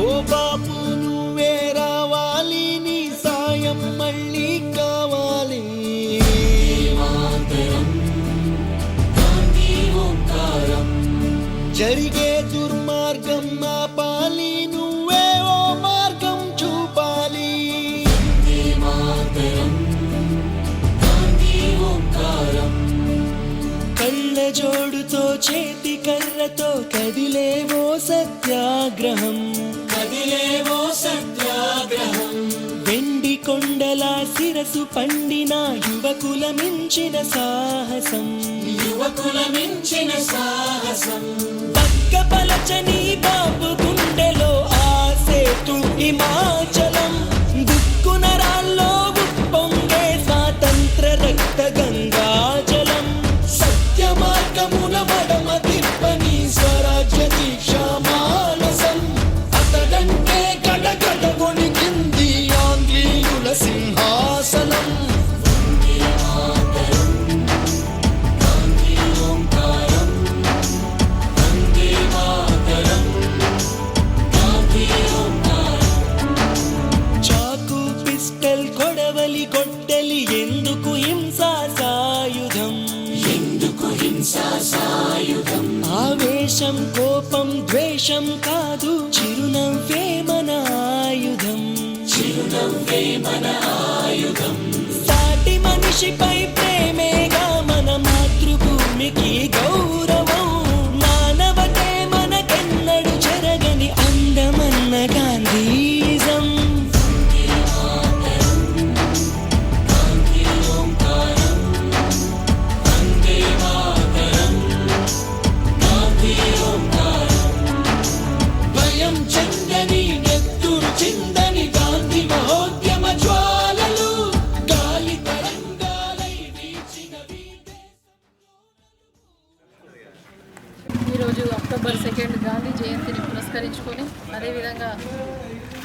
ఓ బాపు నువ్వే రావాలి నీ సాయం మళ్ళీ కావాలి. జరిగే దుర్మార్గం ఆపాలి జోడుతో చేతి కర్రతో కదిలేవో సత్యాగ్రహం. కదిలేవో సత్యాగ్రహం. వెండి కొండల శిరసు పండిన యువకుల మించిన సాహసం. యువకుల మించిన సాహసం. పక్క పలచని బాబు గుండెలో ఆసేతు హిమాచలం ద్వేషం కాదు. చిరునవ్వే మన ఆయుధం. చిరునవ్వే మన ఆయుధం సాటి మనిషిపై ప్రేమేగా మన మాతృభూమికి గౌరవం. జయంతిని పురస్కరించుకొని అదేవిధంగా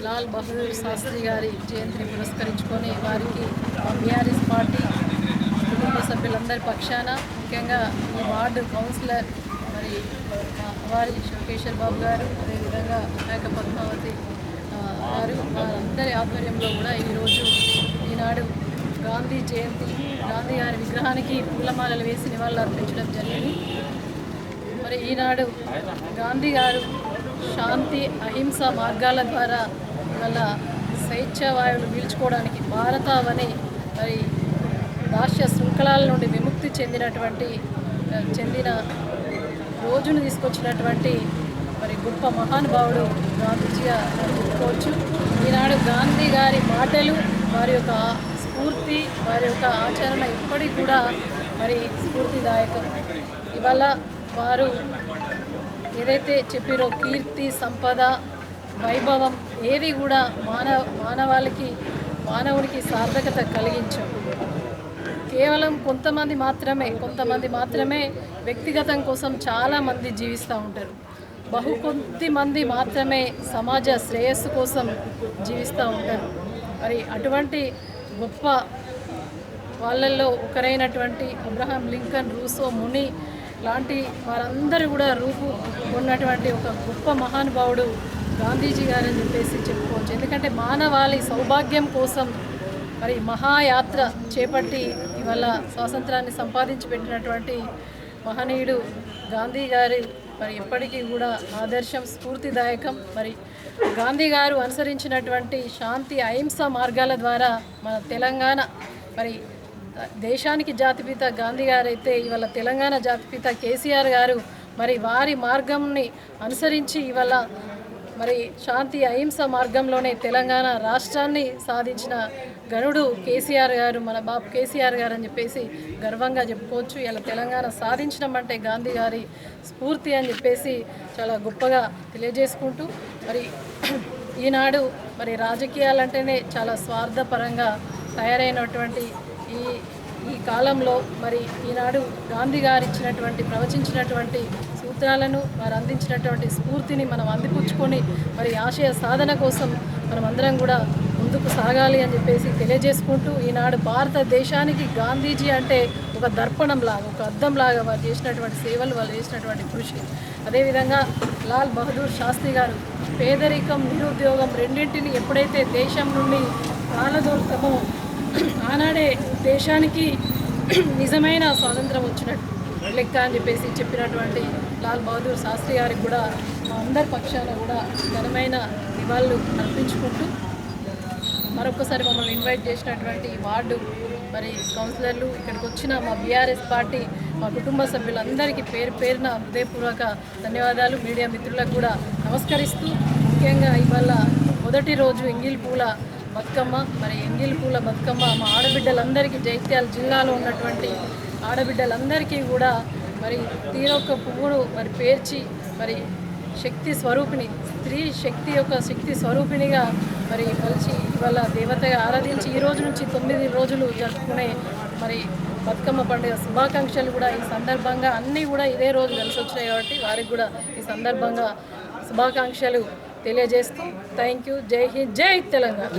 లాల్ బహదూర్ శాస్త్రి గారి జయంతిని పురస్కరించుకొని వారికి బీఆర్ఎస్ పార్టీ కుటుంబ సభ్యులందరి పక్షాన ముఖ్యంగా ఈ వార్డు కౌన్సిలర్ మరి వారి శివకేశ్వర్ బాబు గారు అదేవిధంగా వినాయక పద్మావతి ఆ, గారు వారందరి ఆధ్వర్యంలో కూడా ఈరోజు ఈనాడు గాంధీ జయంతి గాంధీ గారి విగ్రహానికి పూలమాలలు వేసి నివాళులు అర్పించడం జరిగింది. మరి ఈనాడు గాంధీ గారు శాంతి అహింస మార్గాల ద్వారా వాళ్ళ స్వేచ్ఛ వాయువులు పీల్చుకోవడానికి భారతావని మరి దాస్య శృంఖలాల నుండి విముక్తి చెందినటువంటి చెందిన రోజును తీసుకొచ్చినటువంటి మరి గొప్ప మహానుభావుడు గాంధీజీగా చెప్పుకోవచ్చు. ఈనాడు గాంధీ గారి మాటలు వారి యొక్క స్ఫూర్తి వారి యొక్క ఆచరణ ఇప్పటికి కూడా మరి స్ఫూర్తిదాయకం. ఇవాళ వారు ఏదైతే చెప్పిరో కీర్తి సంపద వైభవం ఏది కూడా మానవ మానవాళికి మానవునికి సార్థకత కలిగించవు. కేవలం కొంతమంది మాత్రమే కొంతమంది మాత్రమే వ్యక్తిగతం కోసం చాలామంది జీవిస్తూ ఉంటారు. బహు కొద్ది మంది మాత్రమే సమాజ శ్రేయస్సు కోసం జీవిస్తూ ఉంటారు. మరి అటువంటి గొప్ప వాళ్ళల్లో ఒకరైనటువంటి అబ్రహాం లింకన్ రూసో ముని లాంటి వారందరూ కూడా రూపు ఉన్నటువంటి ఒక గొప్ప మహానుభావుడు గాంధీజీ గారని చెప్పేసి చెప్పుకోవచ్చు. ఎందుకంటే మానవాళి సౌభాగ్యం కోసం మరి మహాయాత్ర చేపట్టి ఇవాళ స్వాతంత్రాన్ని సంపాదించి పెట్టినటువంటి మహనీయుడు గాంధీ గారి మరి ఎప్పటికీ కూడా ఆదర్శం స్ఫూర్తిదాయకం. మరి గాంధీ గారు అనుసరించినటువంటి శాంతి అహింస మార్గాల ద్వారా మన తెలంగాణ మరి దేశానికి జాతిపిత గాంధీ గారు అయితే ఇవాళ తెలంగాణ జాతిపిత కేసీఆర్ గారు మరి వారి మార్గంని అనుసరించి ఇవాళ మరి శాంతి అహింస మార్గంలోనే తెలంగాణ రాష్ట్రాన్ని సాధించిన గనుడు కేసీఆర్ గారు మన బాబు కేసీఆర్ గారు అని చెప్పేసి గర్వంగా చెప్పుకోవచ్చు. ఇలా తెలంగాణ సాధించడం అంటే గాంధీ గారి స్ఫూర్తి అని చెప్పేసి చాలా గొప్పగా తెలియజేసుకుంటూ మరి ఈనాడు మరి రాజకీయాలంటేనే చాలా స్వార్థపరంగా తయారైనటువంటి ఈ ఈ కాలంలో మరి ఈనాడు గాంధీ గారు ఇచ్చినటువంటి ప్రవచించినటువంటి సూత్రాలను వారు అందించినటువంటి స్ఫూర్తిని మనం అందిపుచ్చుకొని మరి ఆశయ సాధన కోసం మనం అందరం కూడా ముందుకు సాగాలి అని చెప్పేసి తెలియజేసుకుంటూ ఈనాడు భారతదేశానికి గాంధీజీ అంటే ఒక దర్పణంలాగా ఒక అద్దంలాగా వారు చేసినటువంటి సేవలు వాళ్ళు చేసినటువంటి కృషి. అదేవిధంగా లాల్ బహదూర్ శాస్త్రి గారు పేదరికం నిరుద్యోగం రెండింటిని ఎప్పుడైతే దేశం నుండి కాలదోర్తమో ఆనాడే దేశానికి నిజమైన స్వాతంత్రం వచ్చినట్టు లెక్క అని చెప్పేసి చెప్పినటువంటి లాల్ బహదూర్ శాస్త్రి గారికి కూడా మా అందరి పక్షాన కూడా ఘనమైన నివాళులు అర్పించుకుంటూ మరొకసారి మమ్మల్ని ఇన్వైట్ చేసినటువంటి వార్డు మరి కౌన్సిలర్లు ఇక్కడికి వచ్చిన మా బీఆర్ఎస్ పార్టీ మా కుటుంబ సభ్యులందరికీ పేరు పేరున హృదయపూర్వక ధన్యవాదాలు. మీడియా మిత్రులకు కూడా నమస్కరిస్తూ ముఖ్యంగా ఇవాళ మొదటి రోజు ఎంగిల్ పూల బతుకమ్మ మరి ఎంగిల్ పూల బతుకమ్మ మా ఆడబిడ్డలందరికీ జైత్యాల జిల్లాలో ఉన్నటువంటి ఆడబిడ్డలందరికీ కూడా మరి తీరొక్క పువ్వును మరి పేర్చి మరి శక్తి స్వరూపిణి స్త్రీ శక్తి యొక్క శక్తి స్వరూపిణిగా మరి కలిసి ఇవాళ దేవతగా ఆరాధించి ఈ రోజు నుంచి తొమ్మిది రోజులు జరుపుకునే మరి బతుకమ్మ పండుగ శుభాకాంక్షలు కూడా ఈ సందర్భంగా అన్నీ కూడా ఇదే రోజు కలిసి వచ్చినాయి కాబట్టి వారికి కూడా ఈ సందర్భంగా శుభాకాంక్షలు తెలియజేస్తూ థ్యాంక్ యూ. జై హింద్ జై తెలంగాణ.